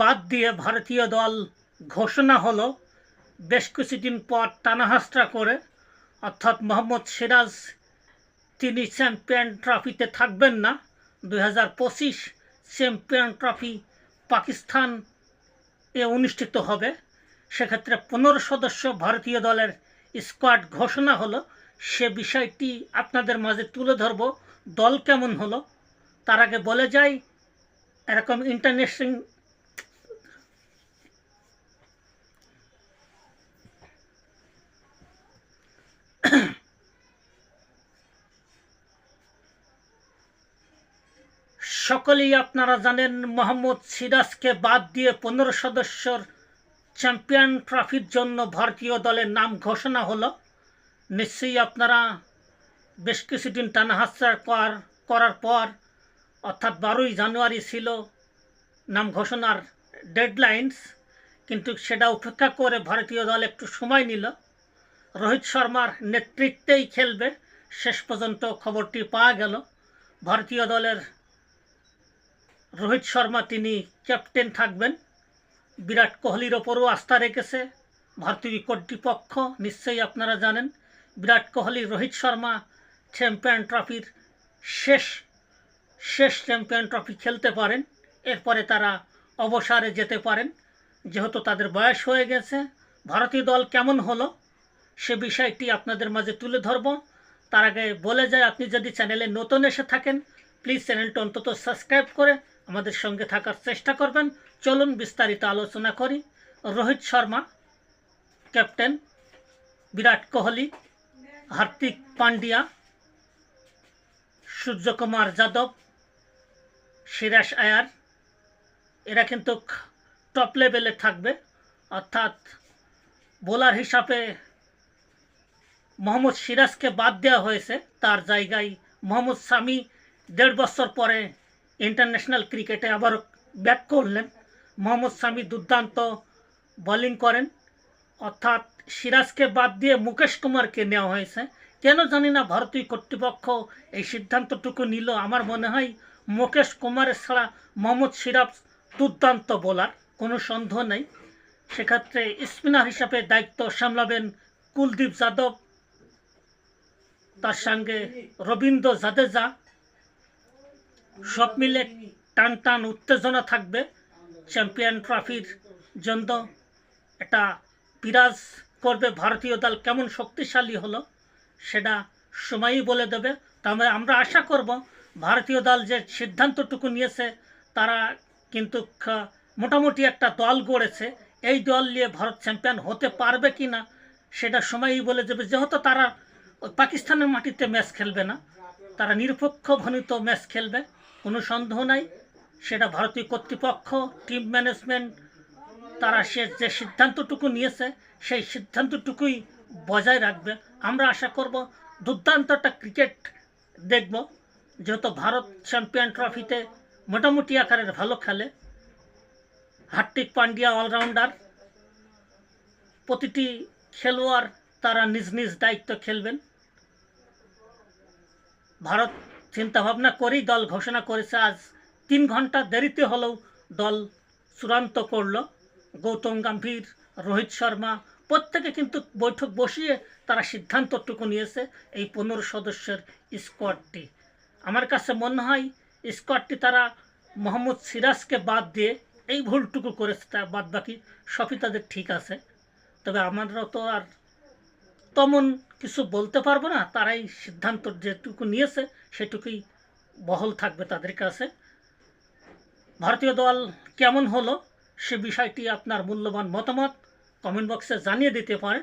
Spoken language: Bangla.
বাদ দিয়ে ভারতীয় দল ঘোষণা হলো, বেশ কিছুদিন পর টানাহাস্ত্রা করে, অর্থাৎ মোহাম্মদ সিরাজ তিনি চ্যাম্পিয়ন ট্রফিতে থাকবেন না। দুই হাজার পঁচিশ চ্যাম্পিয়ন ট্রফি পাকিস্তান এ অনুষ্ঠিত হবে। সেক্ষেত্রে পনেরো সদস্য ভারতীয় দলের স্কোয়াড ঘোষণা হলো। সে বিষয়টি আপনাদের মাঝে তুলে ধরব, দল কেমন হলো। তার আগে বলে যাই, এরকম ইন্টারন্যাশনাল সকলেই আপনারা জানেন মোহাম্মদ সিরাজকে বাদ দিয়ে পনেরো সদস্যর চ্যাম্পিয়ন ট্রফির জন্য ভারতীয় দলের নাম ঘোষণা হলো। নিশ্চয়ই আপনারা বেশ কিছুদিন টানাহাস্রা কর করার পর, অর্থাৎ বারোই জানুয়ারি ছিল নাম ঘোষণার ডেডলাইনস, কিন্তু সেটা উপেক্ষা করে ভারতীয় দল একটু সময় নিল। রোহিত শর্মার নেতৃত্বেই খেলবে। শেষ পর্যন্ত খবরটি পাওয়া গেল। ভারতীয় দলের রোহিত শর্মা তিনি ক্যাপ্টেন থাকবেন। বিরাট কোহলির ওপরও আস্থা রেখেছে। ভারতীয় কর্তৃপক্ষ, নিশ্চয়ই আপনারা জানেন, বিরাট কোহলি, রোহিত শর্মা চ্যাম্পিয়ন ট্রফির শেষ শেষ চ্যাম্পিয়ন ট্রফি খেলতে পারেন। এরপরে তারা অবসরে যেতে পারেন। যেহেতু তাদের বয়স হয়ে গেছে, ভারতীয় দল কেমন হলো সে বিষয়টি আপনাদের মাঝে তুলে ধরব। তার আগে বলে যায়, আপনি যদি চ্যানেলে নতুন এসে থাকেন, প্লিজ চ্যানেলটা অন্তত সাবস্ক্রাইব করে আমাদের সঙ্গে থাকার চেষ্টা করবেন। চলুন বিস্তারিত আলোচনা করি। রোহিত শর্মা, ক্যাপ্টেন বিরাট কোহলি, হার্দিক পান্ডিয়া, সূর্যকুমার যাদব সিরাজ আয়ার। এরা কিন্তু টপ লেভেলে থাকবে। অর্থাৎ বোলার হিসাবে মোহাম্মদ সিরাজকে বাদ দেওয়া হয়েছে। তার জায়গায় মোহাম্মদ সামি দেড় বছর পরে ইন্টারন্যাশনাল ক্রিকেটে আবার ব্যাক করলেন। মোহাম্মদ সামি দুর্দান্ত বোলিং করেন। অর্থাৎ সিরাজকে বাদ দিয়ে মুকেশ কুমারকে নেওয়া হয়েছে। কেন জানি না ভারতীয় কর্তৃপক্ষ এই সিদ্ধান্তটুকু নিল। আমার মনে হয় মুকেশ কুমারের ছাড়া মোহাম্মদ সিরাজ দুর্দান্ত বোলার কোনো সন্দেহ নেই। সেক্ষেত্রে স্পিনার হিসাবে দায়িত্ব সামলাবেন কুলদীপ যাদব, তার সঙ্গে রবীন্দ্র জাদেজা। সব মিলে টান টান উত্তেজনা থাকবে। চ্যাম্পিয়ন ট্রফির জন্য এটা বিরাজ করবে ভারতীয় দল। কেমন শক্তিশালী হলো সেটা সময়ই বলে দেবে। তবে আমরা আশা করব ভারতীয় দল যে সিদ্ধান্তটুকু নিয়েছে, তারা কিন্তু মোটামুটি একটা দল গড়েছে। এই দল নিয়ে ভারত চ্যাম্পিয়ন হতে পারবে কি না, সেটা সময়ই বলে দেবে। যেহেতু তারা পাকিস্তানের মাটিতে ম্যাচ খেলবে না, তারা নিরপেক্ষ ভনিত ম্যাচ খেলবে। কোনো সন্দেহ নাই। সেটা ভারতীয় কর্তৃপক্ষ টিম ম্যানেজমেন্ট তারা সে যে সিদ্ধান্তটুকু নিয়েছে, সেই সিদ্ধান্তটুকুই বজায় রাখবে। আমরা আশা করব দুর্দান্ত একটা ক্রিকেট দেখব, যেহেতু ভারত চ্যাম্পিয়ন ট্রফিতে মোটামুটি আকারের ভালো খেলে। হার্দিক পান্ডিয়া অলরাউন্ডার প্রতিটি খেলোয়াড় তারা নিজ নিজ দায়িত্ব খেলবেন। ভারত চিন্তাভাবনা করেই দল ঘোষণা করেছে। আজ তিন ঘণ্টা দেরিতে হলেও দল চূড়ান্ত করল। গৌতম গম্ভীর, রোহিত শর্মা প্রত্যেকে কিন্তু বৈঠক বসিয়ে তারা সিদ্ধান্তটুকু নিয়েছে এই পনেরো সদস্যের স্কোয়াডটি। আমার কাছে মনে হয় স্কোয়াডটি তারা মোহাম্মদ সিরাজকে বাদ দিয়ে এই ভুলটুকু করেছে, তা বাদ বাকি সবই তাদের ঠিক আছে। তবে আমরা তো আর তেমন কিছু বলতে পারব না, তারাই সিদ্ধান্ত যেটুকু নিয়েছে সেটুকুই বহল থাকবে তাদের কাছে। ভারতীয় দল কেমন হলো সে বিষয়টি আপনার মূল্যবান মতামত কমেন্ট বক্সে জানিয়ে দিতে পারেন।